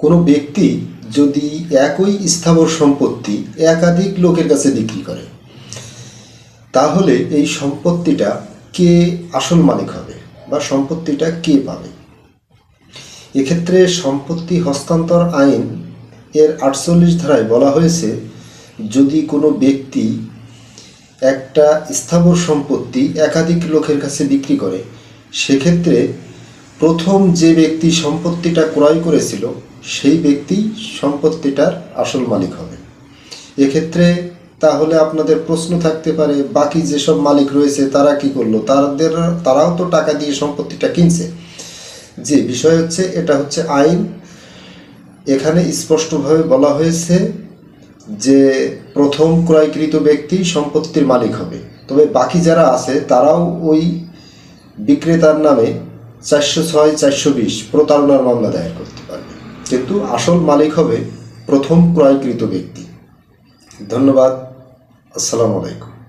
কোনো ব্যক্তি যদি একই স্থাবর সম্পত্তি একাধিক লোকের কাছে বিক্রি করে, তাহলে এই সম্পত্তিটা কে আসল মালিক হবে বা সম্পত্তিটা কে পাবে? এক্ষেত্রে সম্পত্তি হস্তান্তর আইন এর আটচল্লিশ ধারায় বলা হয়েছে, যদি কোনো ব্যক্তি একটা স্থাবর সম্পত্তি একাধিক লোকের কাছে বিক্রি করে, সেক্ষেত্রে প্রথম যে ব্যক্তি সম্পত্তিটা ক্রয় করেছিল, সেই ব্যক্তি সম্পত্তিটার আসল মালিক হবে। এক্ষেত্রে তাহলে আপনাদের প্রশ্ন থাকতে পারে, বাকি যেসব মালিক রয়েছে, তারা কি করল? তাদের, তারাও তো টাকা দিয়ে সম্পত্তিটা কিনছে। যে বিষয় হচ্ছে, এটা হচ্ছে আইন। এখানে স্পষ্টভাবে বলা হয়েছে যে প্রথম ক্রয়কৃত ব্যক্তি সম্পত্তির মালিক হবে। তবে বাকি যারা আছে, তারাও ওই বিক্রেতার নামে চারশো ছয়, চারশো বিশ প্রতারণার মামলা দায়ের করতে পারবে। কিন্তু আসল মালিক হবে প্রথম ক্রয়কৃত ব্যক্তি। ধন্যবাদ। আসসালামু আলাইকুম।